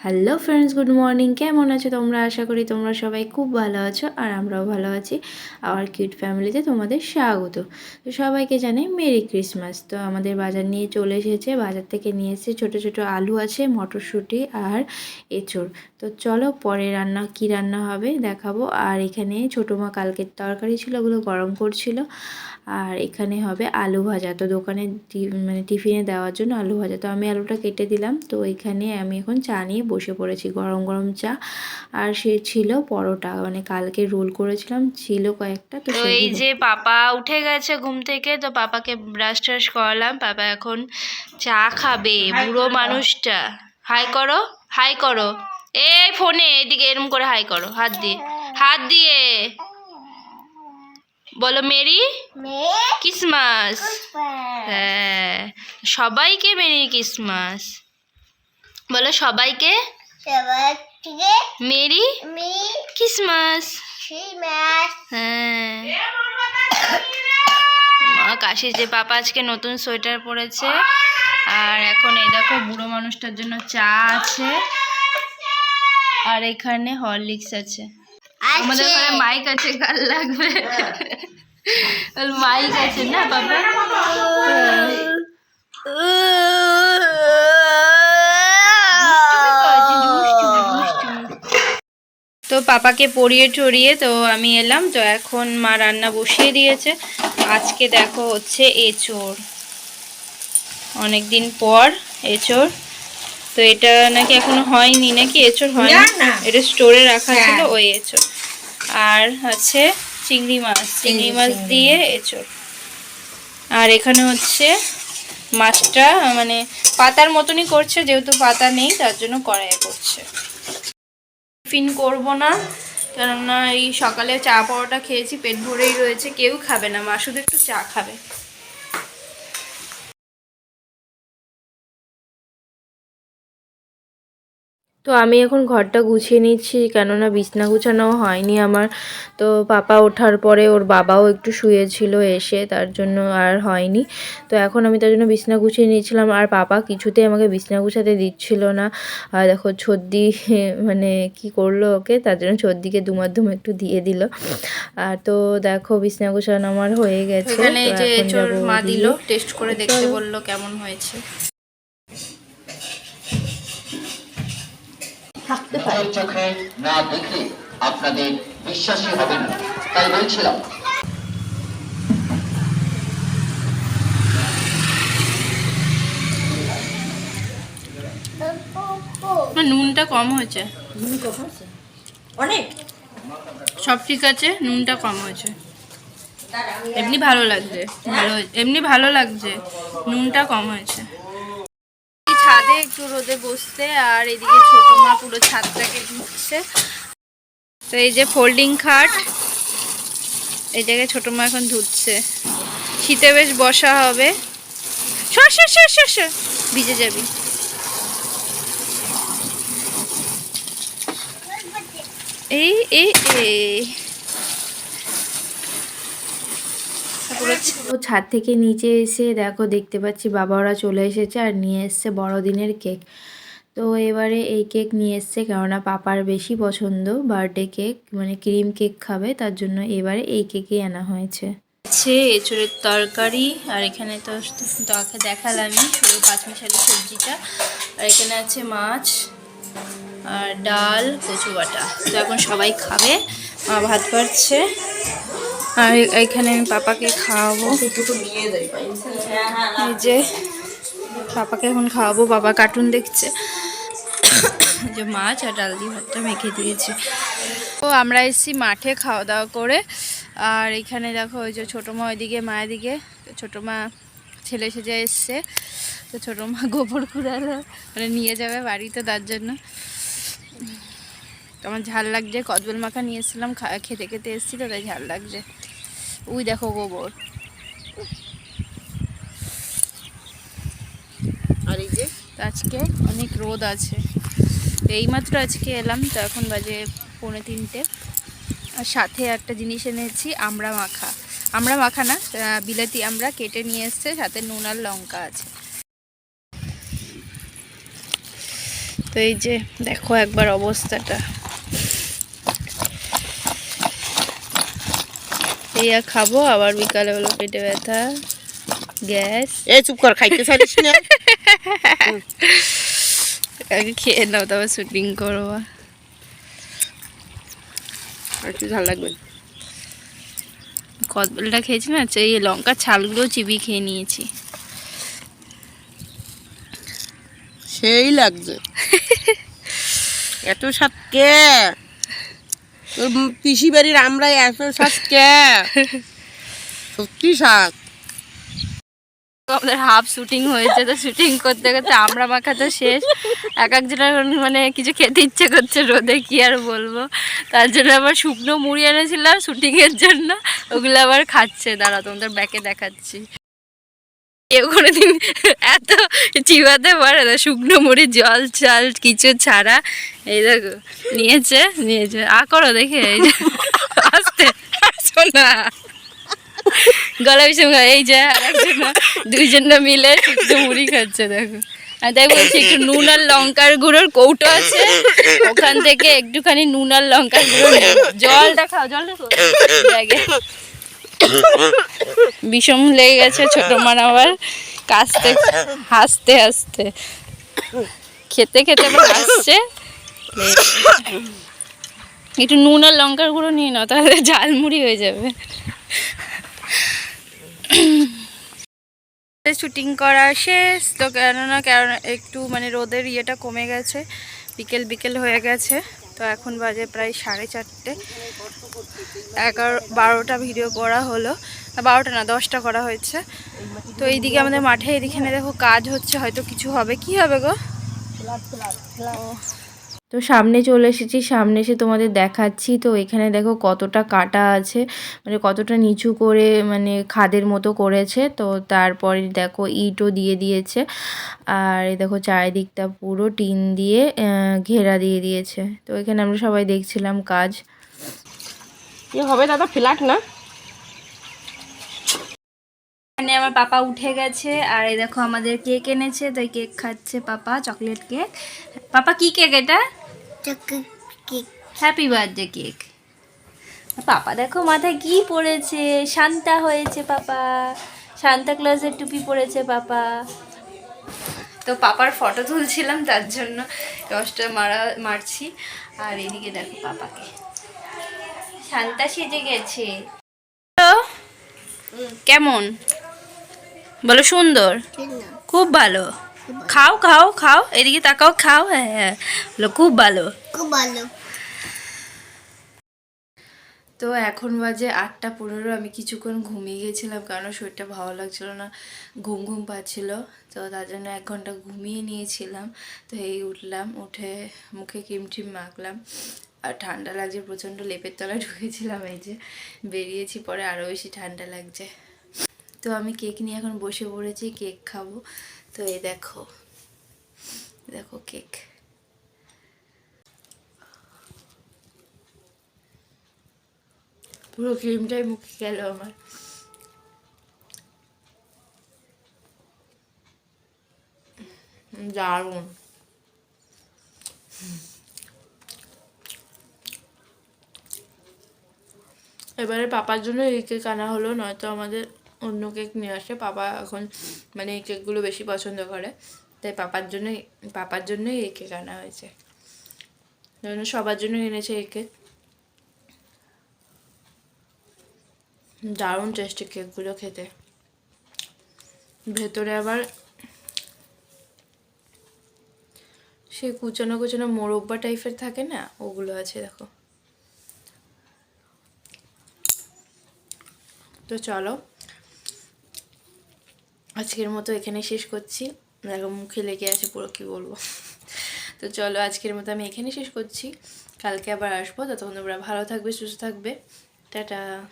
Hello friends good morning কেমন আছো তোমরা? আশা করি তোমরা সবাই খুব ভালো আছো আর আমরাও ভালো আছি। আওয়ার কিউট ফ্যামিলিতে তোমাদের স্বাগত। তো সবাইকে জানাই মেরি ক্রিসমাস তো আমাদের বাজার নিয়ে চলে এসেছে। বাজার থেকে নিয়ে এসেছে ছোটো ছোটো আলু আছে, মটরশুঁটি আর এঁচড়। তো চলো পরে রান্না, কি রান্না হবে দেখাবো। আর এখানে ছোটো মা কালকের তরকারি ছিল, ওগুলো গরম করছিল। আর এখানে হবে আলু ভাজা। তো দোকানে মানে টিফিনে দেওয়ার জন্য আলু ভাজা। তো আমি আলুটা কেটে দিলাম। তো এখানে আমি এখন চা নিয়ে বসে পড়েছি গরম গরম চা। আর সে ছিল পরোটা মানে কালকে রোল করেছিলাম ছিল কয়েকটা তো এই যে পাপা উঠে গেছে ঘুম থেকে তো পাপাকে ব্রাশ ট্রাশ করালাম। পাপা এখন চা খাবে বুড়ো মানুষটা। হাই করো। হাই করো। এই ফোনে এদিকে এরম করে হাই করো হাত দিয়ে। হাত দিয়ে। বলো মেরি? ক্রিসমাস হ্যাঁ। সবাইকে মেরি ক্রিসমাস বলো সবাইকে মেরি ক্রিসমাস হ্যাঁ মা কাশি যে পাপা আজকে নতুন সোয়েটার পরেছে আর এখন এই দেখো বুড়ো মানুষটার জন্য চা আছে আর এখানে হরলিক্স আছে আমাদের ওখানে মাইক আছে কাল লাগবে মাইক আছে না বাবা তো পাপাকে পরিয়ে টরিয়ে তো আমি এলাম। তো এখন মা রান্না বসিয়ে দিয়েছে। আজকে দেখো হচ্ছে এঁচোড়। অনেক দিন পর এঁচোড়। তো এটা নাকি এখনও হয়নি নাকি? এঁচোড় হয় না এটা স্টোরে রাখা ছিল ওই এঁচোড়। আর আছে চিংড়ি মাছ চিংড়ি মাছ। দিয়ে এঁচোড়। আর এখানে হচ্ছে মাছটা মানে পাতার মতনই করছে যেহেতু পাতা নেই তার জন্য কড়াইয়ে করছে। টিফিন করব না। কেননা এই সকালে চা পরোটা খেয়েছি, পেট ভরেই রয়েছে, কেউ খাবে না, মা শুধু একটু চা খাবে। তো আমি এখন ঘরটা গুছিয়ে নিচ্ছি কেননা বিছনা গুছানো হয়নি আমার। তো পাপা ওঠার পরে ওর বাবাও একটু শুয়েছিল এসে তার জন্য আর হয়নি। তো এখন আমি তার জন্য বিছনা গুছিয়ে নিয়েছিলাম আর পাপা কিছুতেই আমাকে বিছনা গুছাতে দিচ্ছিল না। আর দেখো ছদ্দি মানে কি করল ওকে তার জন্য ছদ্দিকে দুমাধুম একটু দিয়ে দিল। আর তো দেখো বিছনা গুছানো আমার হয়ে গেছে মা দিল টেস্ট করে দেখতে বলল কেমন হয়েছে। নিজের চোখে না দেখলে আপনাদের বিশ্বাসই হবে না। তাই বলছিলাম। নুনটা কম হয়েছে। অনেক? সব ঠিক আছে নুনটা কম হয়েছে। এমনি ভালো লাগছে ভালো হয়েছে এমনি ভালো লাগছে নুনটা কম হয়েছে। এই একটু রোদে বসতে, আর এদিকে ছোট মা পুরো ছাদটাকে ঘুরছে। তো এই যে ফোল্ডিং খাট, এই জায়গায় ছোট মা এখন ধুচ্ছে। শীতে বেশ বসা হবে। ভিজে যাবি। এই এই। ও ছাদ থেকে নিচে এসে দেখো, দেখতে পাচ্ছি বাবা ওরা চলে এসেছে আর নিয়ে এসছে বড়দিনের কেক। তো এবারে এই কেক নিয়ে এসছে কেননা পাপার বেশি পছন্দ বার্থডে কেক মানে ক্রিম কেক খাবে, তার জন্য এবারে এই কেকই আনা হয়েছে। আছে এঁচড়ের তরকারি, আর এখানে তো তোকে দেখালামই পুরো পাঁচমিশালি সবজিটা। আর এখানে আছে মাছ, আর ডাল কচু বাটা তো এখন সবাই খাবে, মা ভাত পাচ্ছে আর এ- এখানে আমি পাপাকে খাওয়াবো। এই যে, পাপাকে এখন খাওয়াবো। বাবা কার্টুন দেখছে। যে মাছ আর ডাল দিয়ে ভাতটা মেখে দিয়েছি। তো আমরা এসেছি মাঠে খাওয়া দাওয়া করে। আর এখানে দেখো, ওই যে ছোটো মা ওইদিকে, মায়ের দিকে। ছোটো মা ছেলে সেজে এসছে। তো ছোটো মা গোবর কুড়ালো মানে নিয়ে যাবে বাড়িতে তার জন্য। তো আমার ঝাল লাগছে কদবেল মাখা নিয়ে এসেছিলাম খা- খেতে খেতে এসেছিল তাই ঝাল লাগছে। উই দেখো গোবর। আর এই যে? আজকে অনেক রোদ আছে। এইমাত্র আজকে এলাম তো এখন বাজে পৌনে তিনটে। আর সাথে একটা জিনিস এনেছি আমড়া মাখা। আমড়া মাখা না বিলাতি আমরা কেটে নিয়ে এসছে সাথে নুন আর লঙ্কা আছে। তো এই যে দেখো একবার অবস্থাটা। এই খাব আবার বিকালে হলো পেটে ব্যথা গ্যাস। এই চুপ কর খাইতে চাইলিস না। আগে খেয়ে নাও তবে শুটিং করব একটু ঝাল লাগবে? কদবেলটা খেয়েছি না এই লঙ্কার ছালগুলো চিবিয়ে খেয়ে নিয়েছি। সেই লাগছে। এত স্বাদ কে? পিসি বাড়ির আমরা এত স্বাদ কে? সত্যি তো আমাদের হাফ হয়েছে, তো করতে করতে আমরা মাখা তো শেষ। এক মানে কিছু খেতে ইচ্ছে করছে, রোদে কি আর বলব? তার জন্য আবার শুকনো মুড়ি এনেছিলাম শুটিংয়ের জন্য, ওগুলো আবার খাচ্ছে। দাঁড়া তোমাদের ব্যাকে দেখাচ্ছি। কেউ কোনোদিন এত চিবাতে পারে না। শুকনো মুড়ি, জল চাল কিছু ছাড়া এই দেখো, নিয়েছে নিয়েছে। আ করো দেখে, এই যে, আস্তে, শোনা। গলা বিষয় এই যে, আরেকজন দুইজন মিলে শুক্তো মুড়ি খাচ্ছে, দেখো। আর তাই বলছি, একটু নুন আর লঙ্কার গুঁড়োর কৌটো আছে। ওখান থেকে একটুখানি নুন আর লঙ্কার গুঁড়ো। জলটা খাও খাও। ব্যাগে বিষম লেগে গেছে ছোট মার আবার। কাশতে হাসতে হাসতে। খেতে খেতে আবার হাসছে। একটু নুন আর লঙ্কার গুঁড়ো নিয়ে নাও, তাহলে ঝালমুড়ি হয়ে যাবে। শুটিং করা শেষ। তো কেননা কারণ একটু মানে রোদের ইয়েটা কমে গেছে। বিকেল বিকেল হয়ে গেছে। তো এখন বাজে প্রায় সাড়ে চারটে। এগারো বারোটা ভিডিও করা হলো। বারোটা না দশটা করা হয়েছে। তো এইদিকে আমাদের মাঠে এদিকে দেখো কাজ হচ্ছে হয়তো কিছু হবে। কি হবে গো? তো সামনে চলে এসেছি সামনে এসে তোমাদের দেখাচ্ছি। তো এখানে দেখো কতটা কাটা আছে মানে কতটা নিচু করে মানে খাদের মতো করেছে। তো তারপরে দেখো ইটও দিয়ে দিয়েছে আর এই দেখো চারিদিকটা পুরো টিন দিয়ে ঘেরা দিয়ে দিয়েছে। তো এখানে আমরা সবাই দেখছিলাম কাজ। কি হবে দাদা ফ্ল্যাট না? এখানে আমার পাপা উঠে গেছে আর এই দেখো আমাদের কেক এনেছে। তাই কেক খাচ্ছে পাপা চকলেট কেক। পাপা কি কেক এটা? হ্যাপি বার্থডে কেক পাপা দেখো মাথায় কি পড়েছে? শান্তা হয়েছে পাপা। শান্তা ক্লাসের টুপি পড়েছে পাপা। তো পাপার ফটো তুলছিলাম তার জন্য দশটা মারা মারছি। আর এদিকে দেখো পাপাকে। শান্তা সেজে গেছে। কেমন? বলো সুন্দর। খুব ভালো। খাও খাও খাও এদিকে তাকাও খাও হ্যাঁ হ্যাঁ খুব ভালো। খুব ভালো। তো এখন বাজে আটটা পনেরো আমি কিছুক্ষণ ঘুমিয়ে গেছিলাম কারণ শরীরটা ভালো লাগছিল না ঘুম ঘুম পাচ্ছিলো তো তার জন্য এক ঘণ্টা ঘুমিয়ে নিয়েছিলাম তো এই উঠলাম উঠে মুখে ক্রিম টিম মাখলাম আর ঠান্ডা লাগছে প্রচণ্ড লেপের তলায় ঢুকেছিলাম এই যে বেরিয়েছি পরে আরও বেশি ঠান্ডা লাগছে। তো আমি কেক নিয়ে এখন বসে পড়েছি কেক খাব তো এই দেখো দেখো কেক। পুরো ক্রিমটাই মুখে গেল আমার। দারুণ। এবারে পাপার জন্য এই কেক আনা হলো, নয়তো আমাদের অন্য কেক নিয়ে আসে। পাপা এখন মানে এই কেকগুলো বেশি পছন্দ করে। তাই পাপার জন্যই পাপার জন্যই এই কেক আনা হয়েছে। জন্য সবার জন্য এনেছে এই কেক। দারুণ টেস্টি কেকগুলো খেতে। ভেতরে আবার সে কুচানো কুচানো মোরব্বা টাইপের থাকে না? ওগুলো আছে, দেখো। তো চলো আজকের মতো এখানে শেষ করছি। দেখো মুখে লেগে আছে পুরো, কি বলব? তো চলো আজকের মতো আমি এখানে শেষ করছি। কালকে আবার আসব। ততক্ষণ তোমরা ভালো থাকবে, সুস্থ থাকবে। টাটা।